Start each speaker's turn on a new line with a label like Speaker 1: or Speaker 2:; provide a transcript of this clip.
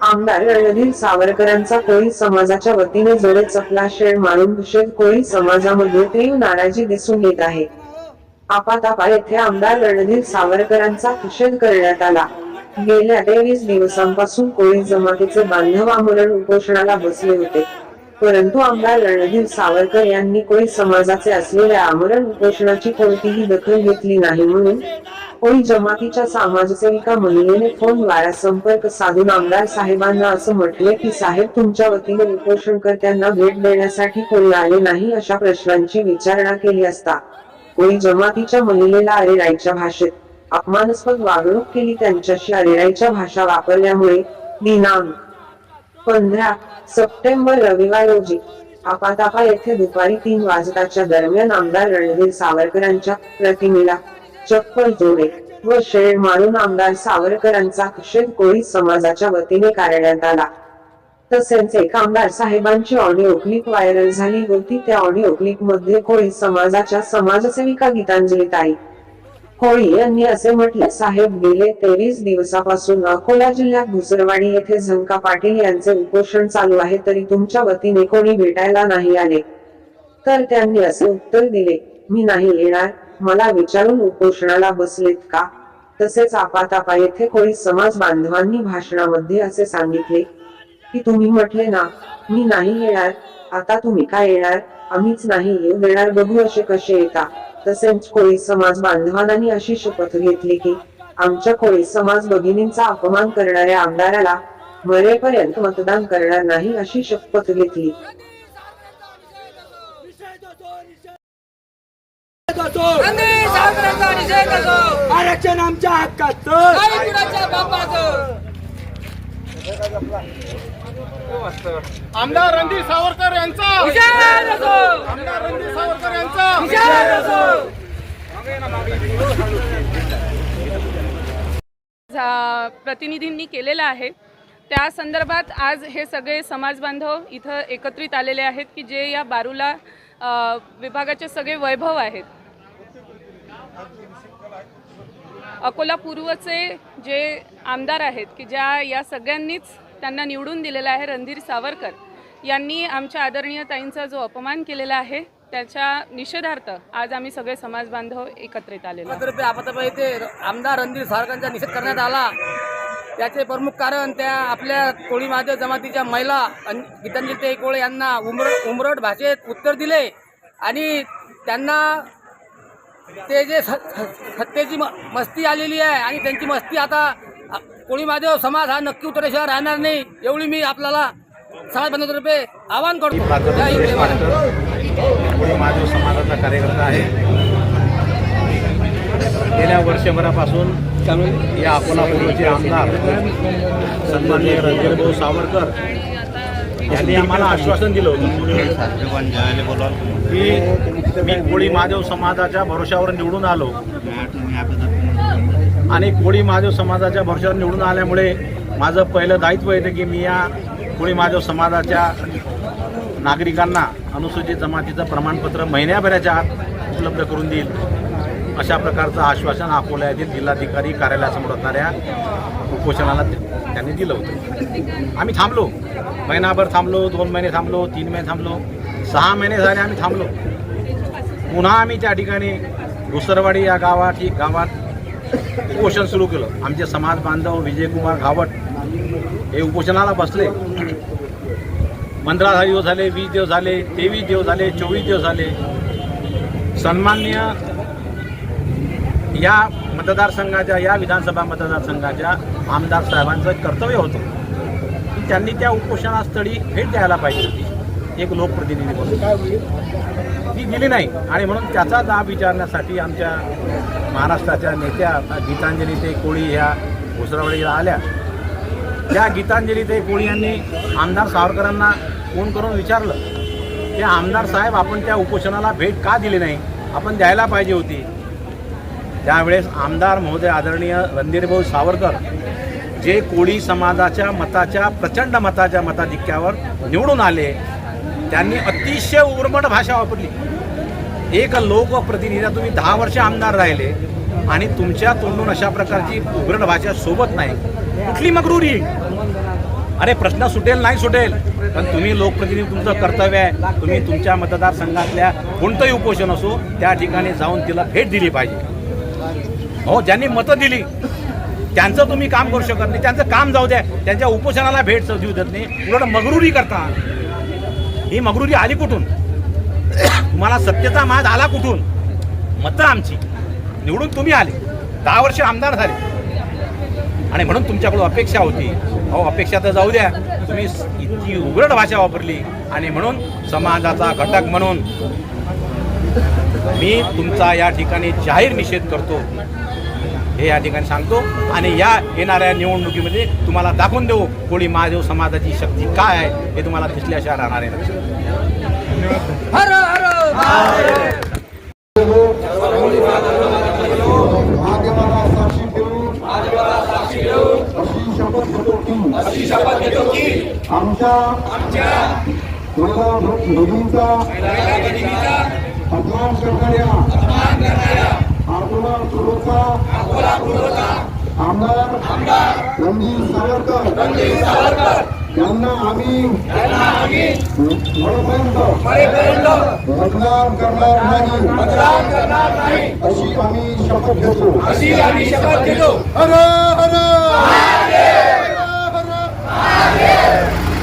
Speaker 1: आमदार रणधीर सावरकरांचा कोळी समाजाच्या वतीने जोडे चपला शेळ मारून निषेध कोळी समाजामध्ये तीव्र नाराजी दिसून येत आहे. आपातापा येथे आमदार रणधीर सावरकरांचा निषेध करण्यात आला. गेल्या तेवीस दिवसांपासून कोळी जमातीचे बांधव आमरण उपोषणाला बसले होते. परंतु आमदार रणधीर सावरकर यांनी कोळी समाजाचे असलेल्या आमरण उपोषणाची कोणतीही दखल घेतली नाही म्हणून कोळी जमातीच्या समाजसेविका महिलेने फोनद्वारा संपर्क साधून आमदार साहेबांना असं म्हटले की साहेब तुमच्या वतीने उपोषणकर्त्यांना भेट देण्यासाठी कोणी आले नाही अशा प्रश्नांची विचारणा केली असता. कोळी जमातीच्या महिलेला अरेराईच्या भाषेत अपमानास्पद वागणूक केली त्यांच्याशी अरेराईच्या भाषा वापरल्यामुळे दिनांक पंधरा सप्टेंबर रविवार रोजी आपातापा येथे दुपारी तीन वाजताच्या दरम्यान आमदार रणधीर सावरकरांच्या प्रतिमेला चप्पल जोडे व शेळ मारून आमदार सावरकरांचा शेत कोळी समाजाच्या वतीने करण्यात आला. तसेच एक आमदार साहेबांची ऑडिओ क्लिप व्हायरल झाली होती. त्या ऑडिओ क्लिपमध्ये कोळी समाजाच्या समाजसेविका गीतांजली ताई होळी यांनी असे म्हटले साहेब गेले तेवीस दिवसापासून अकोला जिल्ह्यात घुसरवाडी येथे झंका पाटील यांचे उपोषण चालू आहे तरी तुमच्या वतीने कोणी भेटायला नाही आले. तर त्यांनी असे उत्तर दिले मी नाही येणार मला विचारून उपोषणाला बसलेत का? तसेच आपातापा येथे कोळी समाज बांधवांनी भाषणामध्ये असे सांगितले की तुम्ही म्हटले ना मी नाही येणार आता तुम्ही काय येणार? आम्हीच नाही येऊ देणार बघू असे कसे येता. तसेच कोळी समाज बांधवांनी अशी शपथ घेतली की आमच्या कोळी समाज भगिनींचा अपमान करणाऱ्या आमदाराला मरेपर्यंत मतदान करणार नाही अशी शपथ घेतली.
Speaker 2: आरक्षण आमच्या हक्काचं.
Speaker 3: बापाचं?
Speaker 4: आमदार रणधीर सावरकर यांचा! आमदार रणधीर सावरकर यांचा!
Speaker 3: निषेध असो!
Speaker 5: जा- प्रतिनिधींनी केलेला आहे. त्या संदर्भात आज हे सगळे समाज बांधव इथं एकत्रित आलेले आहेत की जे या बारूला विभागाचे सगळे वैभव आहेत. अकोला पूर्वचे जे आमदार आहेत की ज्या या सगळ्यांनीच त्यांना निवडून दिलेला आहे रणधीर सावरकर यांनी आमच्या आदरणीय ताईंचा जो अपमान केलेला आहे त्याच्या निषेधार्थ आज आम्ही सगळे समाज बांधव एकत्रित आलेलो आहोत.
Speaker 3: आमदार रणधीर सावरकरांचा निषेध करण्यात आला त्याचे प्रमुख कारण त्या आपल्या कोळी महादेव जमातीच्या महिला गीतांजली ते कोळे यांना उमर उमरट भाषेत उत्तर दिले आणि त्यांना ते जे स- सत्तेची म- मस्ती आलेली आहे आणि त्यांची मस्ती आता कोळी महादेव समाज हा नक्की उतरल्याशिवाय राहणार नाही एवढी मी आपल्याला समाज बांधवातर्फे आवाहन करतो.
Speaker 6: कोळी महादेव समाजाचा कार्यकर्ता आहे गेल्या वर्षभरापासून या अकोला पूर्वचे आमदार सन्माननीय रणधीरभाऊ सावरकर यांनी आम्हाला आश्वासन दिलं होतं. की मी कोळी महादेव समाजाच्या भरोशावर निवडून आलो. आणि कोळी महादेव समाजाच्या भरशावर निवडून आल्यामुळे माझं पहिलं दायित्व येतं की मी या कोळी महादेव समाजाच्या नागरिकांना अनुसूचित जमातीचं प्रमाणपत्र महिन्याभराच्या आत उपलब्ध करून देईल अशा प्रकारचं आश्वासन अकोला येथील जिल्हाधिकारी कार्यालयासमोर असणाऱ्या उपोषणाला त्यांनी दिलं होतं. आम्ही थांबलो. महिनाभर थांबलो दोन महिने थांबलो तीन महिने थांबलो सहा महिने झाले आम्ही थांबलो. पुन्हा आम्ही त्या ठिकाणी घुसरवाडी या गावात ही गावात उपोषण सुरू केलं. आमचे समाज बांधव विजयकुमार घावट हे उपोषणाला बसले. पंधरा दिवस झाले वीस दिवस झाले तेवीस दिवस झाले चोवीस दिवस झाले. सन्मान्य या मतदारसंघाच्या या विधानसभा मतदारसंघाच्या आमदार साहेबांचं कर्तव्य होतं. की त्यांनी त्या उपोषणास्थळी भेट द्यायला पाहिजे होती. एक लोकप्रतिनिधी म्हणून. ती दिली नाही. आणि म्हणून त्याचा दाब विचारण्यासाठी आमच्या महाराष्ट्राच्या नेत्या गीतांजली ते कोळी ह्या घुसरावडीला आल्या. त्या गीतांजली ते कोळी यांनी आमदार सावरकरांना फोन करून विचारलं की आमदार साहेब आपण त्या उपोषणाला भेट का दिली नाही? आपण द्यायला पाहिजे होती. त्यावेळेस आमदार महोदय आदरणीय रणधीरभाऊ सावरकर जे कोळी समाजाच्या मताच्या प्रचंड मताच्या मताधिक्यावर निवडून आले त्यांनी अतिशय उर्मट भाषा वापरली. एक लोकप्रतिनिधी तुम्ही दहा वर्ष आमदार राहिले आणि तुमच्या तोंडून अशा प्रकारची उघड भाषा सोबत नाही. कुठली मगरुरी? अरे प्रश्न सुटेल नाही सुटेल पण तुम्ही लोकप्रतिनिधी तुमचं कर्तव्य आहे. तुम्ही तुमच्या मतदारसंघातल्या कोणतंही उपोषण असो त्या ठिकाणी जाऊन तिला भेट दिली पाहिजे. हो ज्यांनी मतं दिली त्यांचं तुम्ही काम करू शकत नाही. त्यांचं काम जाऊ द्या. त्यांच्या उपोषणाला भेट देऊ देत नाही. उलट मगरुरी करता. ही मगरुरी आली कुठून? तुम्हाला सत्तेचा माज आला कुठून? मतं आमची. निवडून तुम्ही आले. दहा वर्ष आमदार झाले. आणि म्हणून तुमच्याकडून अपेक्षा होती. अहो अपेक्षा तर जाऊ द्या. तुम्ही इतकी उघड भाषा वापरली. आणि म्हणून समाजाचा घटक म्हणून मी तुमचा या ठिकाणी जाहीर निषेध करतो. हे या ठिकाणी सांगतो. आणि या येणाऱ्या निवडणुकीमध्ये तुम्हाला दाखवून देऊ कोळी महादेव समाजाची शक्ती काय आहे हे तुम्हाला दिसल्याशिवाय राहणार आहे
Speaker 2: हर हर अशी शपथ घेतो की आमच्या महिला भगिनींचा अपमान करणाऱ्या अकोला पूर्वचा आमदार रणजित सावरकर आम्ही मरेपर्यंत मतदान करणार नाही अशी आम्ही शपथ घेतो
Speaker 4: हर हर